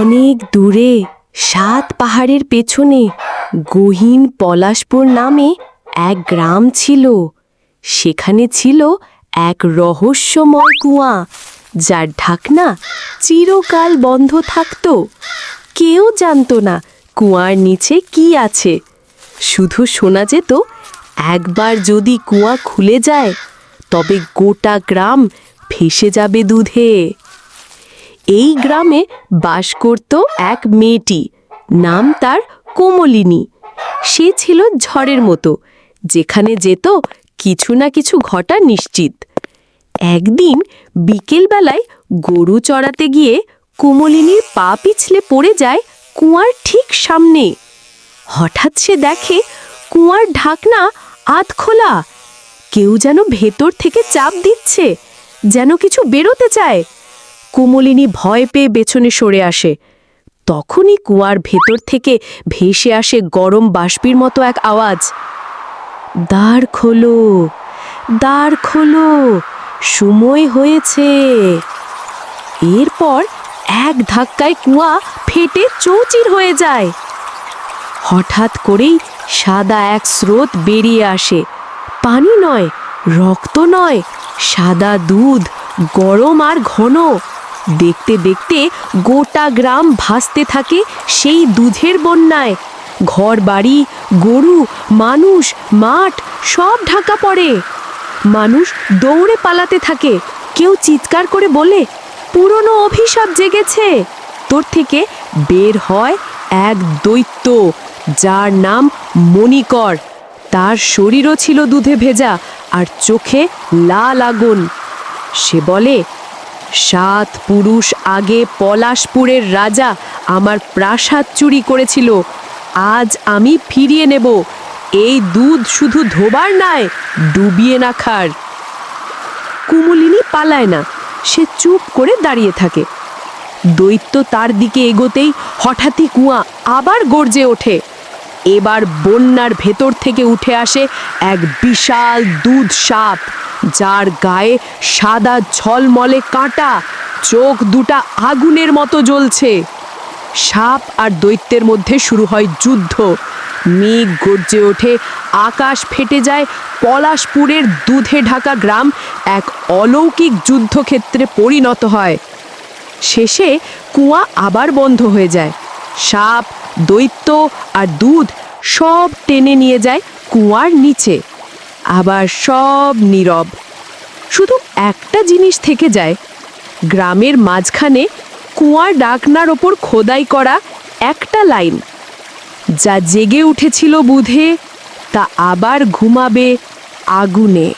অনেক দূরে সাত পাহাড়ের পেছনে গহীন পলাশপুর নামে এক গ্রাম ছিল। সেখানে ছিল এক রহস্যময় কুয়া, যার ঢাকনা চিরকাল বন্ধ থাকত। কেউ জানতো না কুয়ার নিচে কি আছে। শুধু শোনা যেত, একবার যদি কুয়া খুলে যায়, তবে গোটা গ্রাম ভেসে যাবে দুধে। এই গ্রামে বাস করত এক মেয়েটি। নাম তার কোমলিনী। সে ছিল ঝড়ের মতো। যেখানে যেত কিছু না কিছু ঘটা নিশ্চিত। একদিন বিকেলবেলায় গরু চড়াতে গিয়ে কোমলিনীর পা পিছলে পড়ে যায় কুয়ার ঠিক সামনে। হঠাৎ সে দেখে কুয়ার ঢাকনা আধ খোলা। কেউ যেন ভেতর থেকে চাপ দিচ্ছে, যেন কিছু বেরোতে চায়। কুমলিনী ভয় পেয়ে পেছনে সরে আসে। তখনই কুয়ার ভেতর থেকে ভেসে আসে গরম বাষ্পীর মতো এক আওয়াজ। দ্বার খোলো দ্বার খোলো, সময় হয়েছে। এরপর এক ধাক্কায় কুয়া ফেটে চৌচির হয়ে যায়। হঠাৎ করেই সাদা এক স্রোত বেরিয়ে আসে। পানি নয়, রক্ত নয়, সাদা দুধ, গরম আর ঘন। দেখতে দেখতে গোটা গ্রাম ভাসতে থাকে সেই দুধের বন্যায়। ঘর, বাড়ি, গরু, মানুষ, মাঠ সব ঢাকা পড়ে। মানুষ দৌড়ে পালাতে থাকে। কেউ চিৎকার করে বলে, পুরনো অভিশাপ জেগেছে। তোর থেকে বের হয় এক দৈত্য যার নাম মণিকর। তার শরীরও ছিল দুধে ভেজা আর চোখে লাল আগুন। সে বলে সাত পুরুষ আগে পলাশপুরের রাজা আমার প্রাসাদ চুরি করেছিল। আজ আমি ফিরিয়ে নেব। এই দুধ শুধু ধোবার নয়, ডুবিয়ে না খার। কুমুলিনী পালায় না, সে চুপ করে দাঁড়িয়ে থাকে। দৈত্য তার দিকে এগোতেই হঠাৎই কুয়া আবার গর্জে ওঠে। এবার বন্যার ভেতর থেকে উঠে আসে এক বিশাল দুধ সাপ, যার গায়ে সাদা ঝলমলে কাঁটা, চোখ দুটা আগুনের মতো জ্বলছে। সাপ আর দৈত্যের মধ্যে শুরু হয় যুদ্ধ। মেঘ গর্জে ওঠে, আকাশ ফেটে যায়, পলাশপুরের দুধে ঢাকা গ্রাম এক অলৌকিক যুদ্ধক্ষেত্রে পরিণত হয়। শেষে কুয়া আবার বন্ধ হয়ে যায়। সাপ দৈত্য আর দুধ সব টেনে নিয়ে যায় কুয়ার নিচে। আবার সব নীরব। শুধু একটা জিনিস থেকে যায়। গ্রামের মাঝখানে কুয়ার ডাকনার ওপর খোদাই করা একটা লাইন। যা জেগে উঠেছিল বুধে, তা আবার ঘুমাবে আগুনে।